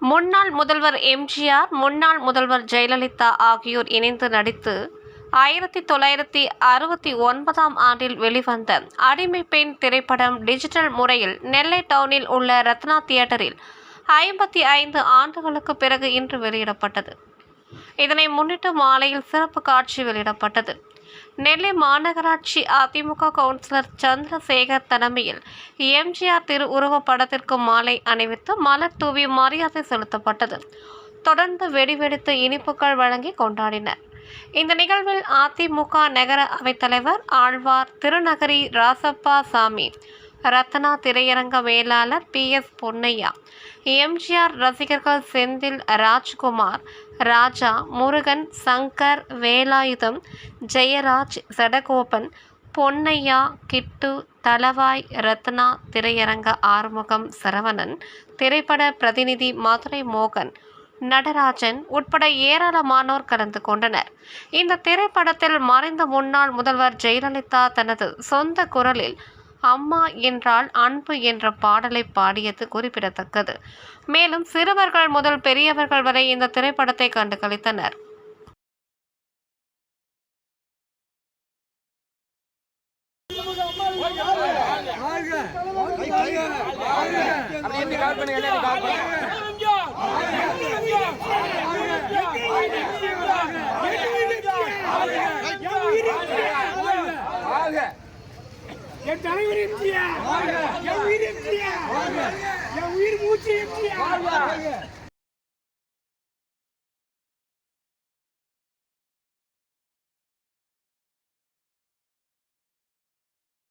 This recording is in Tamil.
முன்னாள் முதல்வர் எம்ஜிஆர் முன்னாள் முதல்வர் ஜெயலலிதா ஆகியோர் இணைந்து நடித்து ஆயிரத்தி தொள்ளாயிரத்தி அறுபத்தி ஒன்பதாம் ஆண்டில் வெளிவந்த அடிமை பெண் திரைப்படம் டிஜிட்டல் முறையில் நெல்லை டவுனில் உள்ள ரத்னா தியேட்டரில் ஐம்பத்தி ஐந்து ஆண்டுகளுக்கு பிறகு இன்று வெளியிடப்பட்டது. இதனை முன்னிட்டு மாலையில் சிறப்பு காட்சி வெளியிடப்பட்டது. நெல்லை மாநகராட்சி அதிமுக கவுன்சிலர் சந்திரசேகர் தலைமையில் எம்ஜிஆர் திரு படத்திற்கு மாலை அணிவித்து மலர் தூவி மரியாதை செலுத்தப்பட்டது. தொடர்ந்து வெடிவெடித்து இனிப்புகள் வழங்கி கொண்டாடினர். இந்த நிகழ்வில் அதிமுக நகர அவைத்தலைவர் ஆழ்வார் திருநகரி ராசப்பா சாமி ரத்னா திரையரங்க மேலாளர் பி. எஸ். பொன்னையா எம்ஜிஆர் ரசிகர்கள் செந்தில் ராஜ்குமார் ராஜா முருகன் சங்கர் வேலாயுதம் ஜெயராஜ் சடகோபன் பொன்னையா கிட்டு தலவாய் ரத்னா திரையரங்க ஆறுமுகம் சரவணன் திரைப்பட பிரதிநிதி மதுரை மோகன் நடராஜன் உட்பட ஏராளமானோர் கலந்து கொண்டனர். இந்த திரைப்படத்தில் மறைந்த முன்னாள் முதல்வர் ஜெயலலிதா தனது சொந்த குரலில் அம்மா என்றால் அன்பு என்ற பாடலை பாடியது குறிப்பிடத்தக்கது. மேலும் சிறுவர்கள் முதல் பெரியவர்கள் வரை இந்த திரைப்படத்தை கண்டு களித்தனர் என் தலைவர் எம்ஜிஆர். என் உயிர் எம்ஜிஆர். என் உயிர் மூச்சு எம்ஜிஆர்.